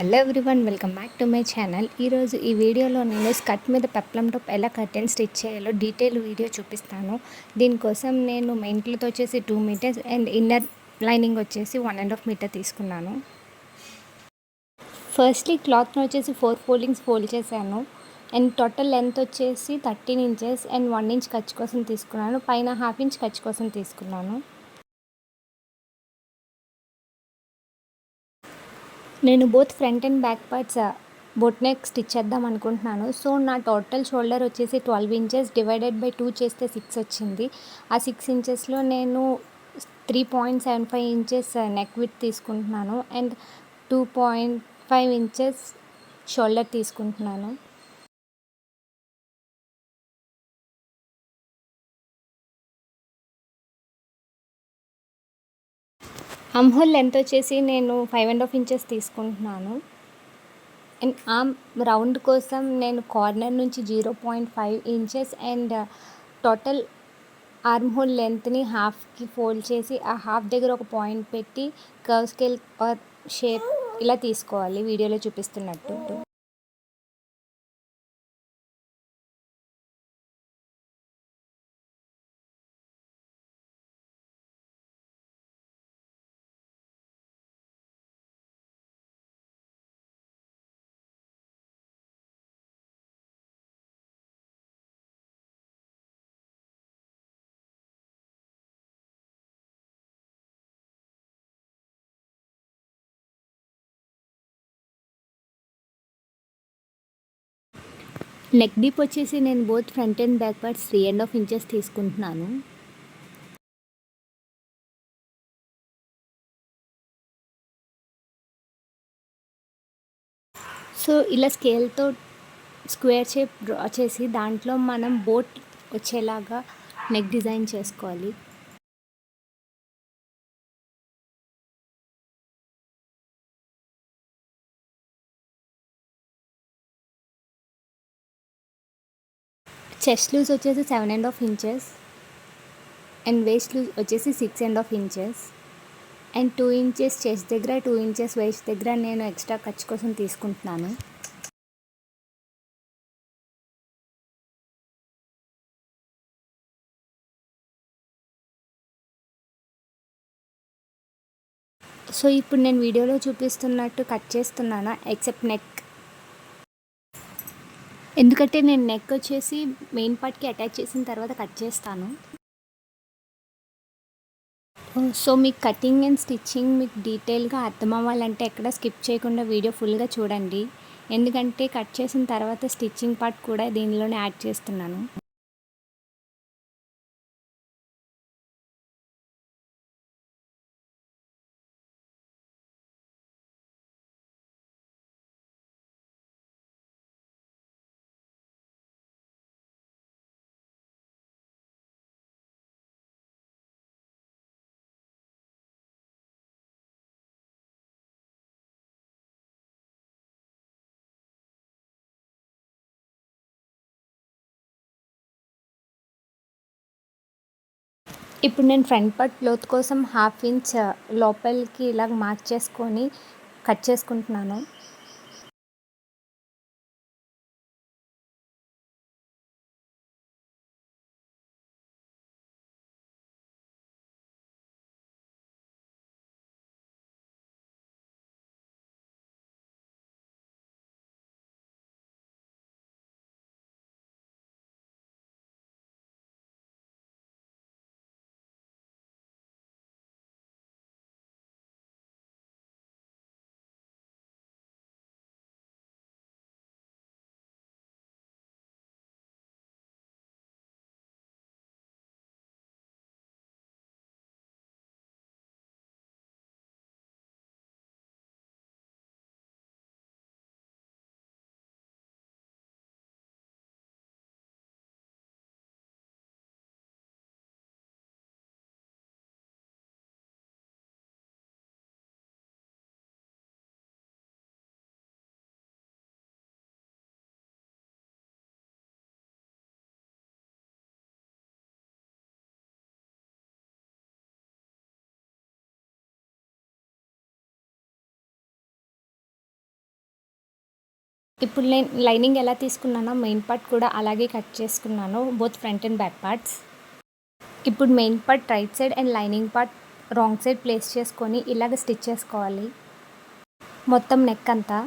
Hello everyone welcome back to my channel. ఈరోజు ఈ వీడియోలో నేను స్కర్ట్ మీద పెప్లం టాప్ ఎలా కర్టెన్ స్టిచ్ చేయాలో డీటెయిల్ వీడియో చూపిస్తాను. దీనికోసం నేను మెయింట్లతో వచ్చేసి two meters and inner lining వచ్చేసి వన్ అండ్ హాఫ్ మీటర్ తీసుకున్నాను. ఫస్ట్లీ క్లాత్ని వచ్చేసి ఫోర్ ఫోల్డింగ్స్ ఫోల్డ్ చేశాను. అండ్ టోటల్ లెంత్ వచ్చేసి thirteen inches and one inch ఖర్చు కోసం తీసుకున్నాను. పైన హాఫ్ ఇంచ్ ఖర్చు కోసం తీసుకున్నాను. నేను both front and back parts boat neck stitch చేద్దాం అనుకుంటున్నాను. సో నా టోటల్ షోల్డర్ వచ్చేసి twelve inches divided by two చేస్తే సిక్స్ వచ్చింది. ఆ సిక్స్ ఇంచెస్లో నేను three point seven five inches neck width తీసుకుంటున్నాను. And two point five inches shoulder తీసుకుంటున్నాను. అమ్హోల్ లెంత్ వచ్చేసి నేను ఫైవ్ అండ్ హాఫ్ ఇంచెస్ తీసుకుంటున్నాను. అండ్ ఆమ్ రౌండ్ కోసం నేను కార్నర్ నుంచి zero point five inches and total arm hole లెంత్ని హాఫ్కి fold చేసి ఆ హాఫ్ దగ్గర ఒక పాయింట్ పెట్టి కర్వ్ స్కేల్ ఆర్ షేప్ ఇలా తీసుకోవాలి. వీడియోలో చూపిస్తున్నట్టు. నెక్ డీప్ వచ్చేసి నేను both front and back parts three and half inches తీసుకుంటున్నాను. సో ఇలా స్కేల్తో స్క్వేర్ షేప్ డ్రా చేసి దాంట్లో మనం బోట్ వచ్చేలాగా నెక్ డిజైన్ చేసుకోవాలి. చెస్ట్ లూజ్ వచ్చేసి seven and half inches and waist loose వచ్చేసి six and half inches and two inches chest దగ్గర టూ ఇంచెస్ వేస్ట్ దగ్గర నేను ఎక్స్ట్రా ఖర్చు కోసం తీసుకుంటున్నాను. సో ఇప్పుడు నేను వీడియోలో చూపిస్తున్నట్టు కట్ చేస్తున్నాను ఎక్సెప్ట్ నెక్ ఎందుకంటే నేను నెక్ వచ్చేసి మెయిన్ పార్ట్కి అటాచ్ చేసిన తర్వాత కట్ చేస్తాను. సో మీకు కటింగ్ అండ్ స్టిచ్చింగ్ మీకు డీటెయిల్గా అర్థం అవ్వాలంటే ఎక్కడ స్కిప్ చేయకుండా వీడియో ఫుల్గా చూడండి. ఎందుకంటే కట్ చేసిన తర్వాత స్టిచ్చింగ్ పార్ట్ కూడా దీనిలోనే యాడ్ చేస్తున్నాను. ఇప్పుడు నేను ఫ్రంట్ పార్ట్ క్లోత్ కోసం హాఫ్ ఇంచ్ లోపలికి ఇలాగ మార్క్ చేసుకొని కట్ చేసుకుంటున్నాను. ఇప్పుడు నేను లైనింగ్ ఎలా తీసుకున్నానో మెయిన్ పార్ట్ కూడా అలాగే కట్ చేసుకున్నాను both front and back parts. ఇప్పుడు main part right side and lining part wrong side place చేసుకొని ఇలాగ స్టిచ్ చేసుకోవాలి. మొత్తం నెక్ అంతా.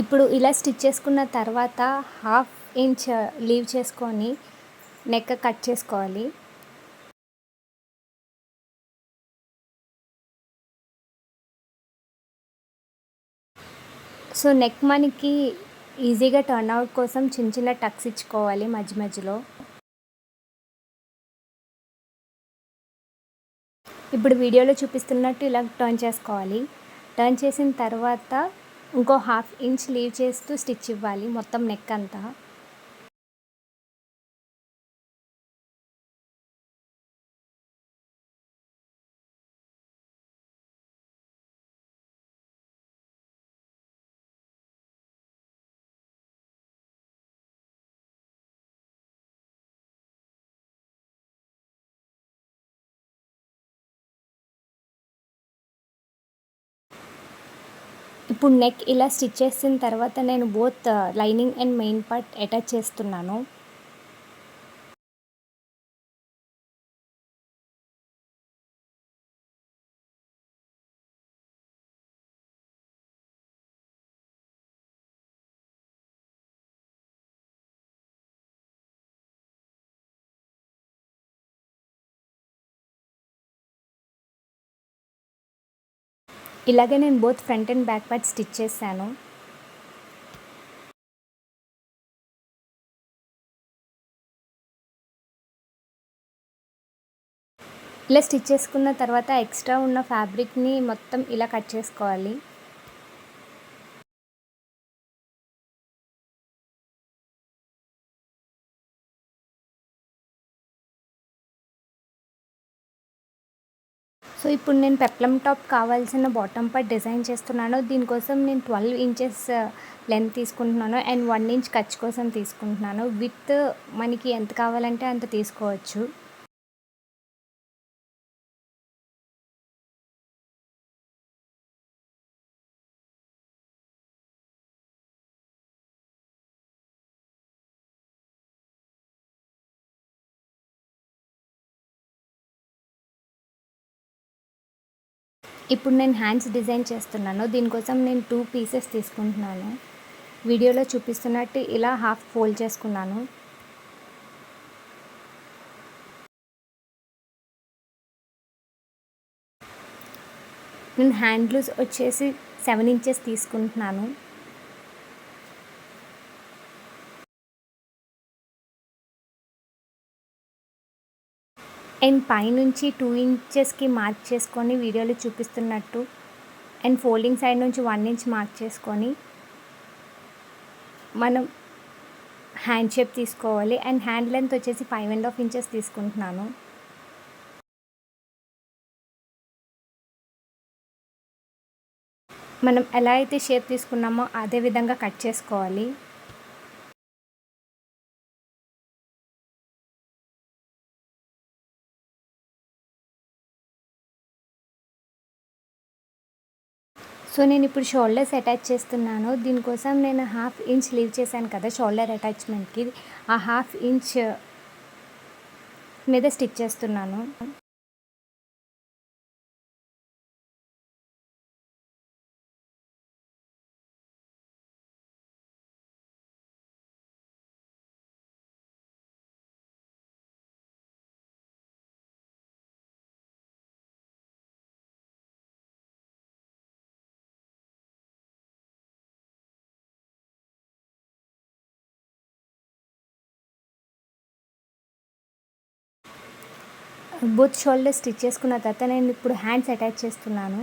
ఇప్పుడు ఇలా స్టిచ్ చేసుకున్న తర్వాత హాఫ్ ఇంచ్ లీవ్ చేసుకొని నెక్ కట్ చేసుకోవాలి. సో నెక్ మనకి ఈజీగా టర్న్ అవుట్ కోసం చిన్న చిన్న టక్స్ ఇచ్చుకోవాలి మధ్య మధ్యలో. ఇప్పుడు వీడియోలో చూపిస్తున్నట్టు ఇలా టర్న్ చేసుకోవాలి. టర్న్ చేసిన తర్వాత ఇంకో హాఫ్ ఇంచ్ లీవ్ చేస్తూ స్టిచ్ ఇవ్వాలి మొత్తం నెక్ అంతా. ఇప్పుడు నెక్ ఇలా స్టిచ్ చేసిన తర్వాత నేను both lining and main part attach చేస్తున్నాను. ఇలాగే నేను both front and back part stitch చేశాను. ఇలా స్టిచ్ చేసుకున్న తర్వాత ఎక్స్ట్రా ఉన్న ఫ్యాబ్రిక్ని మొత్తం ఇలా కట్ చేసుకోవాలి. సో ఇప్పుడు నేను పెప్లం టాప్ కావాల్సిన బాటమ్ పార్ట్ డిజైన్ చేస్తున్నాను. దీనికోసం నేను ట్వెల్వ్ ఇంచెస్ లెంత్ తీసుకుంటున్నాను అండ్ వన్ ఇంచ్ ఖర్చు కోసం తీసుకుంటున్నాను. విత్ మనకి ఎంత కావాలంటే అంత తీసుకోవచ్చు. ఇప్పుడు నేను హ్యాండ్స్ డిజైన్ చేస్తున్నాను. దీనికోసం నేను టూ పీసెస్ తీసుకుంటున్నాను. వీడియోలో చూపిస్తున్నట్టు ఇలా హాఫ్ ఫోల్డ్ చేసుకున్నాను. నేను హ్యాండ్ లూజ్ వచ్చేసి సెవెన్ ఇంచెస్ తీసుకుంటున్నాను. అండ్ పైనుంచి టూ ఇంచెస్కి మార్క్ చేసుకొని వీడియోలో చూపిస్తున్నట్టు. అండ్ ఫోల్డింగ్ సైడ్ నుంచి వన్ ఇంచ్ మార్క్ చేసుకొని మనం హ్యాండ్ షేప్ తీసుకోవాలి. అండ్ హ్యాండ్ లెంత్ వచ్చేసి ఫైవ్ అండ్ హాఫ్ ఇంచెస్ తీసుకుంటున్నాను. మనం ఎలా అయితే షేప్ తీసుకున్నామో అదే విధంగా కట్ చేసుకోవాలి. సో నేను ఇప్పుడు షోల్డర్స్ అటాచ్ చేస్తున్నాను. దీనికోసం నేను హాఫ్ ఇంచ్ లీవ్ చేశాను కదా షోల్డర్ అటాచ్మెంట్కి. ఆ హాఫ్ ఇంచ్ మీద స్టిచ్ చేస్తున్నాను. బోత్ షోల్డర్ స్టిచ్ చేసుకున్న తర్వాత నేను ఇప్పుడు హ్యాండ్స్ అటాచ్ చేస్తున్నాను.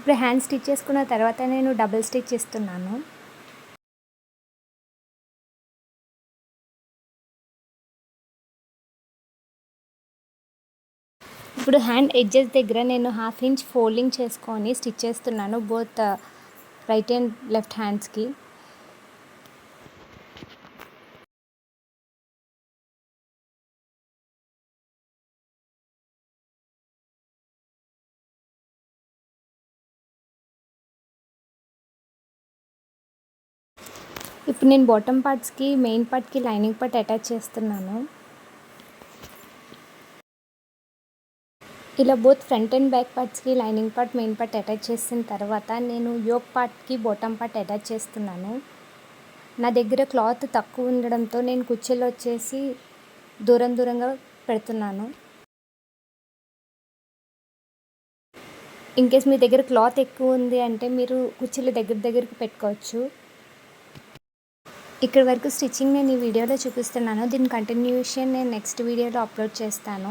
ఇప్పుడు హ్యాండ్ స్టిచ్ చేసుకున్న తర్వాత నేను డబుల్ స్టిచ్ ఇస్తున్నాను ఇప్పుడు హ్యాండ్ ఎడ్జెస్ దగ్గర నేను హాఫ్ ఇంచ్ ఫోల్డింగ్ చేసుకొని స్టిచ్ చేస్తున్నాను బోత్ రైట్ అండ్ లెఫ్ట్ హ్యాండ్స్కి. ఇప్పుడు నేను బాటమ్ పార్ట్స్కి మెయిన్ పార్ట్కి లైనింగ్ పార్ట్ అటాచ్ చేస్తున్నాను. ఇలా both front and back పార్ట్స్కి lining part main part attach చేసిన తర్వాత నేను యోక్ పార్ట్కి బాటమ్ పార్ట్ అటాచ్ చేస్తున్నాను. నా దగ్గర క్లాత్ తక్కువ ఉండడంతో నేను కుర్చీలు వచ్చేసి దూరం దూరంగా పెడుతున్నాను. ఇన్ కేస్ మీ దగ్గర క్లాత్ ఎక్కువ ఉంది అంటే మీరు కుర్చీలు దగ్గర దగ్గరికి పెట్టుకోవచ్చు. ఇక్కడ వరకు స్టిచ్చింగ్ నేను ఈ వీడియోలో చూపిస్తున్నాను. దీని కంటిన్యూషన్ నేను నెక్స్ట్ వీడియోలో అప్లోడ్ చేస్తాను.